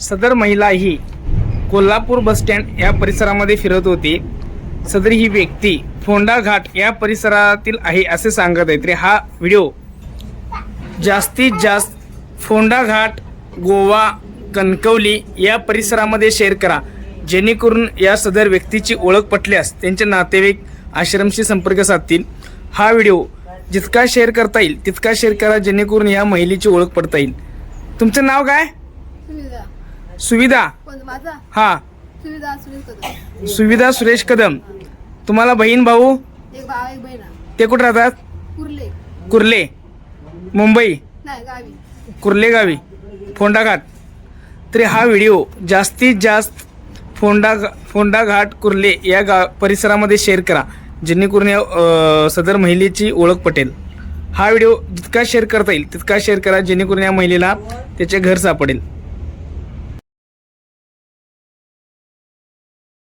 सदर महिला ही कोल्हापूर बसस्टँड या परिसरामध्ये फिरत होती. सदर ही व्यक्ती फोंडा घाट या परिसरातील आहे असे सांगत आहे. तरी हा व्हिडिओ जास्तीत जास्त फोंडा घाट गोवा कणकवली या परिसरामध्ये शेअर करा. जेणेकरून या सदर व्यक्तीची ओळख पटल्यास त्यांचे नातेवाईक आश्रमशी संपर्क साधतील. हा व्हिडिओ जितका शेअर करता येईल तितका शेअर करा जेणेकरून या महिलेची ओळख पडता येईल. तुमचं नाव काय? सुविधा? सुविधा कोण माझा? हा. सुविधा सुविधा कदम. सुविधा सुरेश कदम. तुम्हाला बहीण भाऊ? एक भाव एक बहीण आहे. ते कुठे राहतात? कुर्ले. कुर्ले. मुंबई? नाही गावी. कुर्ले गावी. फोंडा घाट तरी हा व्हिडिओ जास्तीत जास्त फोंडा घा- फोंडा घाट कुर्ले या गा परिसरामध्ये शेअर करा. जेणेकरून या अ, सदर महिलेची ओळख पटेल. हा व्हिडिओ जितका शेअर करता येईल तितका शेअर करा जेणेकरून या महिलेला त्याचे घर सापडेल.